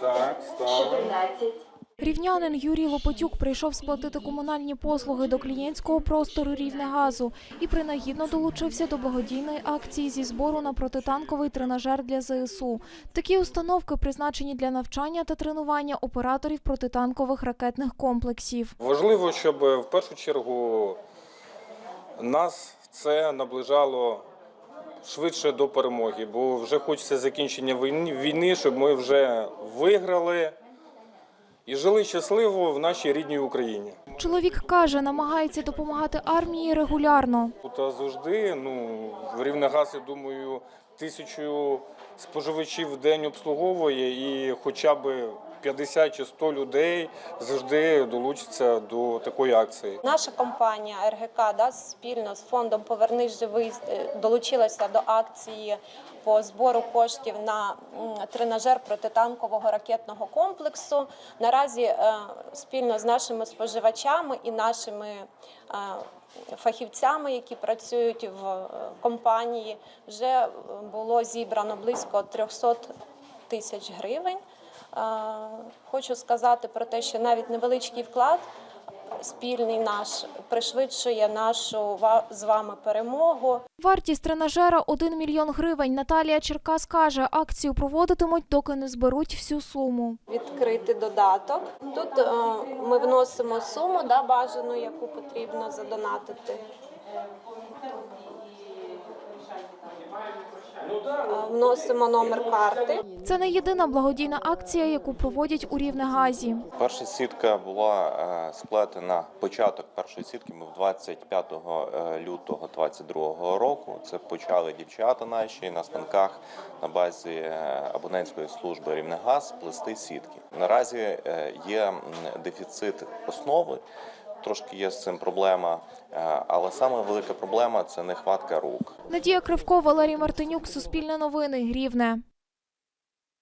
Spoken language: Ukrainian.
Так. 14, Рівнянин Юрій Лопатюк прийшов сплатити комунальні послуги до клієнтського простору Рівнегазу і принагідно долучився до благодійної акції зі збору на протитанковий тренажер для ЗСУ. Такі установки призначені для навчання та тренування операторів протитанкових ракетних комплексів. Важливо, щоб в першу чергу нас це наближало швидше до перемоги, бо вже хочеться закінчення війни, щоб ми вже виграли і жили щасливо в нашій рідній Україні. Чоловік каже, намагається допомагати армії регулярно. Тут завжди, ну, в Рівнегаз, я думаю, тисячу споживачів в день обслуговує і хоча б 50 чи 100 людей завжди долучаться до такої акції. Наша компанія РГК да, спільно з фондом Повернись живий е, долучилася до акції по збору коштів на тренажер протитанкового ракетного комплексу. Наразі е, спільно з нашими споживачами і нашими е, фахівцями, які працюють в компанії, вже було зібрано близько 300 тисяч гривень. Хочу сказати про те, що навіть невеличкий вклад спільний наш пришвидшує нашу з вами перемогу. Вартість тренажера 1 мільйон гривень. Наталія Черкас каже, акцію проводитимуть, доки не зберуть всю суму. Відкрити додаток. Тут е, ми вносимо суму да, бажану, яку потрібно задонатити. Вносимо номер карти. Це не єдина благодійна акція, яку проводять у Рівнегазі. Перша сітка була е, сплетена початок першої сітки. Ми в 25 е, лютого 22 року. Це почали дівчата наші на станках на базі е, абонентської служби Рівнегаз плести сітки. Наразі є дефіцит основи. Трошки є з цим проблема, е, але саме велика проблема це нехватка рук. Надія Кривко, Валерій Мартинюк, Суспільне новини, Рівне.